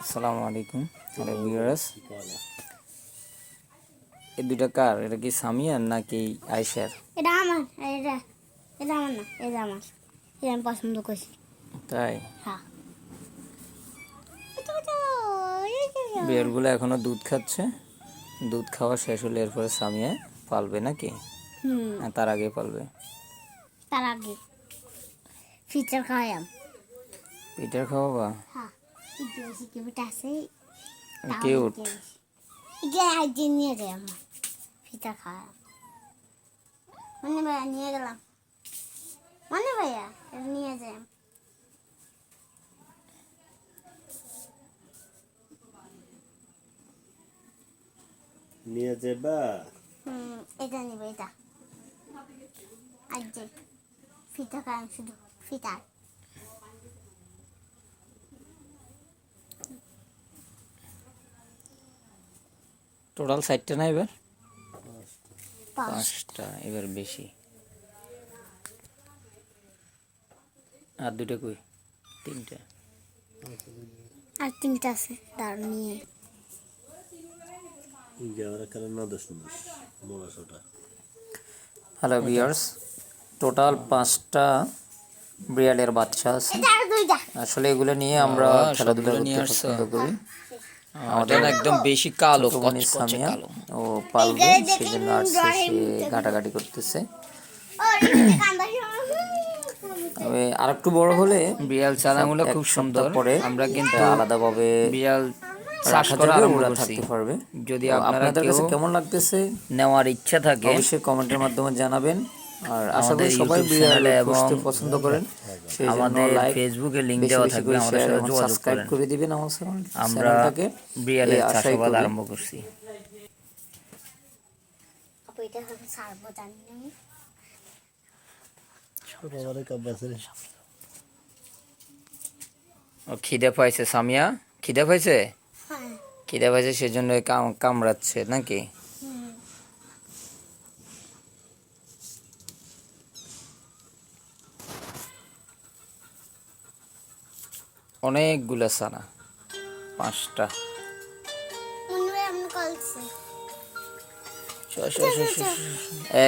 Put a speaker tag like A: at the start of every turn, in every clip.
A: আসসালামু আলাইকুম। Hello viewers. এই দুইটা কার? এটা কি সামিয়ার নাকি আয়শার?
B: এটা আমার এটা এটা আমার না এটা আমার। এটা আমি পছন্দ করছি।
A: তাই?
B: হ্যাঁ।
A: বিয়ারগুলো এখনও দুধ খাচ্ছে। দুধ খাওয়া শেষ হলে এরপরে সামিয়া পালবে নাকি?
B: হুম।
A: না তার আগে পালবে।
B: তার আগে। ফিচার খাওয়াইম
A: পিটার খাওয়াবা
B: হ্যাঁ আছে
A: কিউট
B: এটা নিয়ে যাই আমার ফিচার খাওয়াইম মনে ভাইয়া নিয়ে গেলাম মনে ভাইয়া এটা নিয়ে যাই
C: নিয়ে যাবা
B: হুম এটা নিবে এটা আর ফিতা খাওয়াম শুধু ফিতার
A: টোটাল সাইডটা না এবার? পাঁচটা। এবার বেশি। আর দুটো কই? তিনটা।
B: আর তিনটা আছে তার নিয়ে।
A: হ্যালো ভিউয়ার্স টোটাল পাঁচটা বিড়ালের বাচ্চা আছে। আসলে এগুলো নিয়ে আমরা খেলাধুলা করতে পছন্দ করি।
D: আমাদের একদম বেশি কালো
A: সামিয়া ও পালবে সেজন্য আসছে সে ঘাটাঘাটি করতেছে। তবে আর একটু বড় হলে
D: বিড়াল চালাগুলো খুব সুন্দর।
A: পরে
D: আমরা কিন্তু
A: আলাদাভাবে
D: বিড়াল চাষ করা আরম্ভ
A: থাকতে পারবে।
D: যদি
A: আপনাদের কাছে কেমন লাগতেছে?
D: নেওয়ার ইচ্ছা থাকে
A: অবশ্যই কমেন্টের মাধ্যমে জানাবেন। আর আশা করি সবাই
D: চ্যানেলে এবং
A: পছন্দ করেন।
D: আমাদের ফেসবুকে লিংক দেওয়া থাকবে আমাদের সাথে যোগাযোগ
A: সাবস্ক্রাইব করে দিবেন আমার
D: আমরা বিড়ালের চাষাবাদ আরম্ভ করছি। খিদে পাইছে সামিয়া? খিদে পাইছে?
B: হ্যাঁ।
D: খিদে পাইছে সেজন্য কামড়াচ্ছে নাকি? অনেকগুলো সানা পাঁচটা।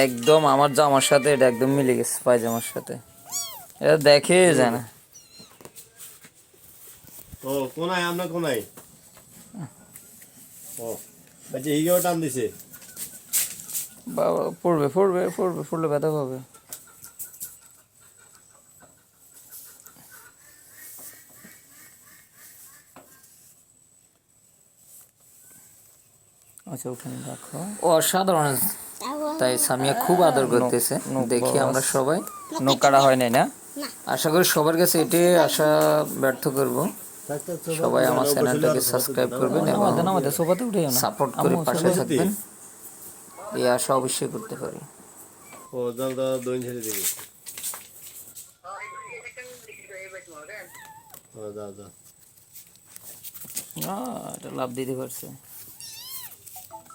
D: একদম আমার জামার সাথে এটা একদম মিলে গেছে পায়জামার সাথে। এটা দেখে যায় না।
C: ও কোনায় আমরা কোনায়? ও আচ্ছা হিগেও টান দিছে।
D: বাবা পড়বে পড়বে পড়বে পড়লে ব্যথা পাবে।
A: আচ্ছা ওখানে রাখো
D: অসাধারণ।
A: তাই সামিয়া খুব আদর করতেছে। দেখি আমরা সবাই।
D: নৌকাটা হয় নাই না?
A: আশা করি সবার কাছে এটাই আশা ব্যর্থ করব। সবাই আমার চ্যানেলটাকে সাবস্ক্রাইব করবেন এবং
D: আমাদের আমাদের সোফাতে উঠে
A: সাপোর্ট করে পাশে থাকবেন। এই আশা অবশ্যই করতে পারি।
C: ও দিবি। ও দাও
A: এটা লাভ দিতে পারছে।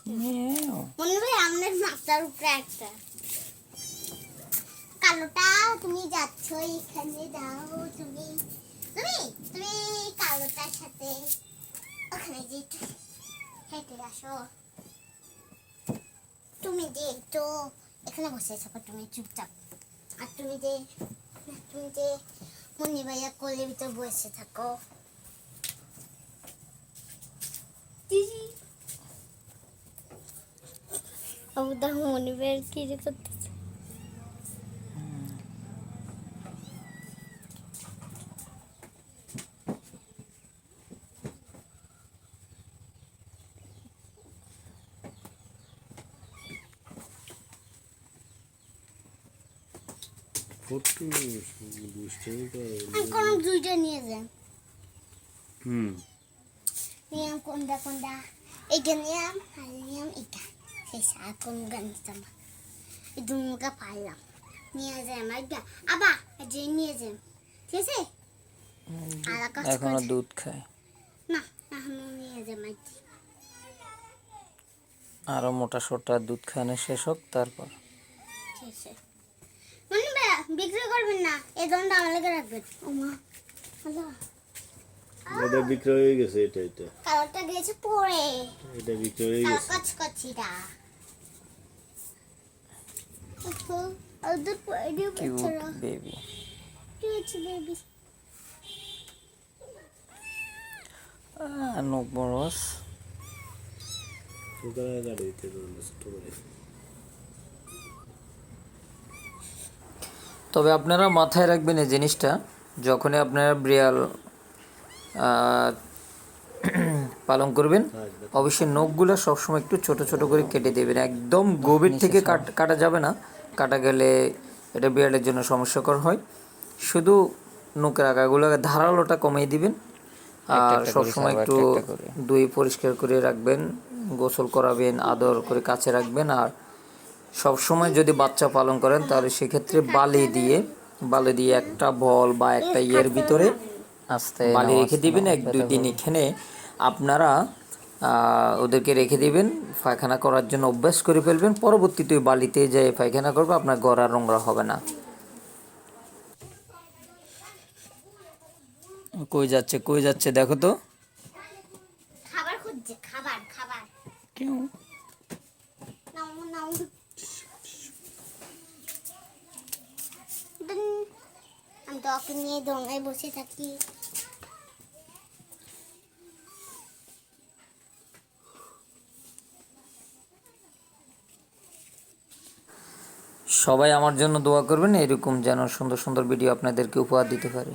B: মনে হয় আমাদের মাথার উপরে একটা কালোটা তুমি যাচ্ছ এখানে যাও তুমি। তুমি তুমি কালোটার সাথে ওখানে যে হেঁটে আসো। তুমি যে তো এখানে বসে থাকো তুমি চুপচাপ। আর তুমি যে তুমি যে মনি ভাইয়া কোলের ভিতর বসে থাকো। দিদি আবুদা মনি ভাইয়ের কি যে করতেছে। কোন দুইটা নিয়ে যান
C: হুম।
B: নিয়ম কোনটা কোনটা? এইটা নিয়ম আর নিয়ম এটা কোন গান দিতাম পারলাম নিয়ে যাই আমার যে নিয়ে যাই ঠিক আছে
A: এখনও দুধ খায়
B: না এখনও নিয়ে যাই আমার
A: আরও মোটা সোটা দুধ খাওয়ানো শেষ হোক তারপর
B: মানে বিক্রি করবেন না এই দনটা আমার লেগে রাখবেন ও মা
C: এটা বিক্রি হয়ে গেছে এটা এটা।
B: কালারটা গেছে পরে।
C: এটা বিক্রি হয়ে গেছে।
B: কচকচিটা
D: নখ বরস।
A: তবে আপনারা মাথায় রাখবেন এই জিনিসটা যখনই আপনারা বিড়াল আহ, পালন করবেন। অবশ্যই নখগুলো সবসময় একটু ছোট ছোট করে কেটে দেবেন। একদম গভীর থেকে কাট- যাবে না। কাটা গেলে এটা বিড়ালের জন্য সমস্যাকর হয়। শুধু নখের আগাগুলো ধারালোটা কমিয়ে দিবেন। আর সবসময় একটু। দুই পরিষ্কার করে রাখবেন গোসল করাবেন আদর করে কাছে রাখবেন। আর সবসময় যদি বাচ্চা পালন করেন তাহলে সেক্ষেত্রে বালি দিয়ে বালি দিয়ে একটা বল বা একটা ইয়ের ভিতরে
D: আস্তে
A: বালি রেখে দিবেন এক দুই দিন এখানে আপনারা আহ, ওদেরকে রেখে দিবেন পায়খানা করার জন্য অভ্যাস করে ফেলবেন পরবর্তীতে ওই বালিতে যে পায়খানা করবে আপনার গড়া নোংরা হবে না। কই যাচ্ছে কই যাচ্ছে দেখো তো।
B: খাবার খুঁজছে খাবার খাবার।
A: কেউ।
B: নাও নাও। দুন। আমি তো ওকে নিয়ে দোঙায় বসে থাকি।
A: সবাই আমার জন্য দোয়া করবেন এরকম যেন সুন্দর সুন্দর ভিডিও আপনাদেরকে উপহার দিতে পারি।